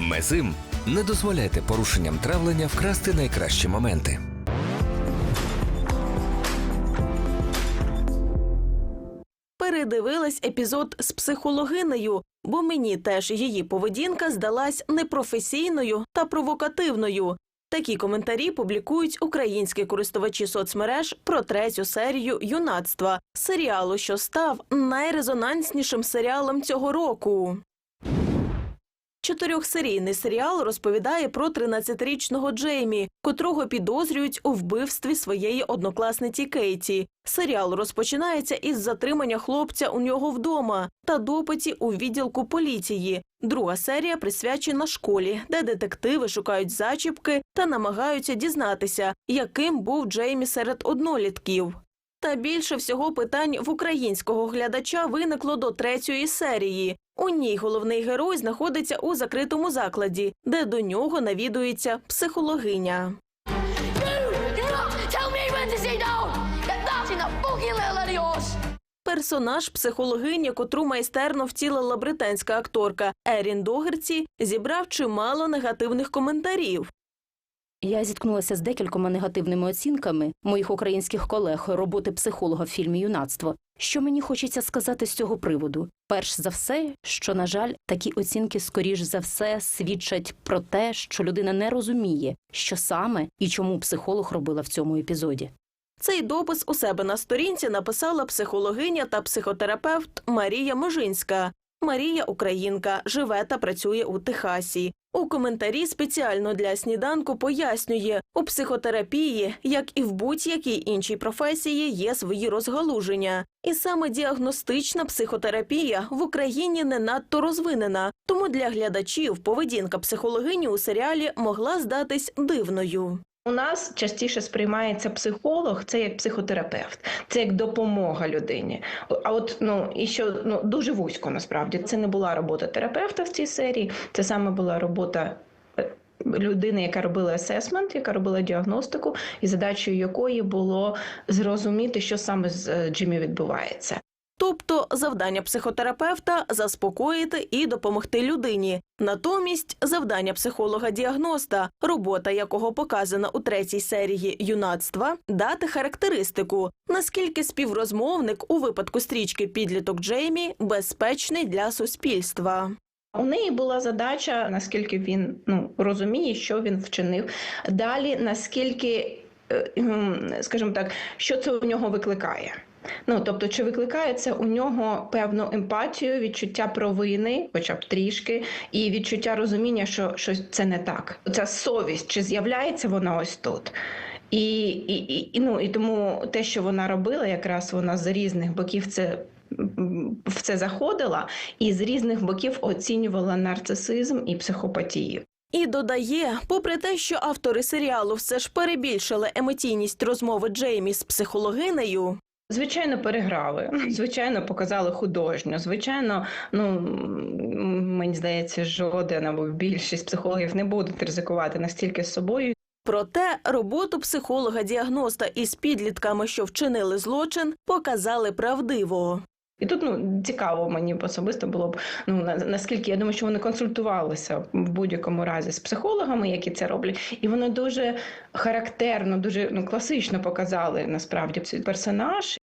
Мезим не дозволяйте порушенням травлення вкрасти найкращі моменти. Передивилась епізод з психологинею, бо мені теж її поведінка здалась непрофесійною та провокативною. Такі коментарі публікують українські користувачі соцмереж про третю серію юнацтва серіалу, що став найрезонанснішим серіалом цього року. Чотирьохсерійний серіал розповідає про 13-річного Джеймі, котрого підозрюють у вбивстві своєї однокласниці Кейті. Серіал розпочинається із затримання хлопця у нього вдома та допиті у відділку поліції. Друга серія присвячена школі, де детективи шукають зачіпки та намагаються дізнатися, яким був Джеймі серед однолітків. Та більше всього питань в українського глядача виникло до третьої серії. У ній головний герой знаходиться у закритому закладі, де до нього навідується психологиня. Персонаж психологині, котру майстерно втілила британська акторка Ерін Догерці, зібрав чимало негативних коментарів. Я зіткнулася з декількома негативними оцінками моїх українських колег роботи психолога в фільмі Юнацтво. Що мені хочеться сказати з цього приводу? Перш за все, що на жаль, такі оцінки скоріш за все свідчать про те, що людина не розуміє, що саме і чому психолог робила в цьому епізоді. Цей допис у себе на сторінці написала психологиня та психотерапевт Марія Можинська. Марія українка, живе та працює у Техасі. У коментарі спеціально для сніданку пояснює, у психотерапії, як і в будь-якій іншій професії, є свої розгалуження. І саме діагностична психотерапія в Україні не надто розвинена, тому для глядачів поведінка психологині у серіалі могла здатись дивною. У нас частіше сприймається психолог, це як психотерапевт, це як допомога людині. А от ну і що ну дуже вузько насправді це не була робота терапевта в цій серії, це саме була робота. е, Людини, яка робила асесмент, яка робила діагностику, і задачею якої було зрозуміти, що саме з е, Джиммі відбувається. Тобто завдання психотерапевта заспокоїти і допомогти людині. Натомість завдання психолога-діагноста, робота якого показана у третій серії юнацтва, дати характеристику, наскільки співрозмовник у випадку стрічки підліток Джеймі безпечний для суспільства. У неї була задача, наскільки він ну розуміє, що він вчинив. Далі наскільки, е, скажімо так, що це у нього викликає. Ну тобто, чи викликає це у нього певну емпатію, відчуття провини, хоча б трішки, і відчуття розуміння, що, що це не так. Ця совість, чи з'являється вона ось тут? І, і, і, ну, і тому те, що вона робила, якраз вона з різних боків це в це заходила, і з різних боків оцінювала нарцисизм і психопатію. І додає, попри те, що автори серіалу все ж перебільшили емоційність розмови Джеймі з психологинею, Звичайно, переграли. Звичайно, показали художньо. Звичайно, ну мені здається, жоден або більшість психологів не будуть ризикувати настільки з собою. Проте роботу психолога-діагноста із підлітками, що вчинили злочин, показали правдиво. І тут ну цікаво мені особисто було б ну на- наскільки я думаю, що вони консультувалися в будь-якому разі з психологами, які це роблять, і вони дуже характерно, дуже ну класично показали насправді цей персонаж.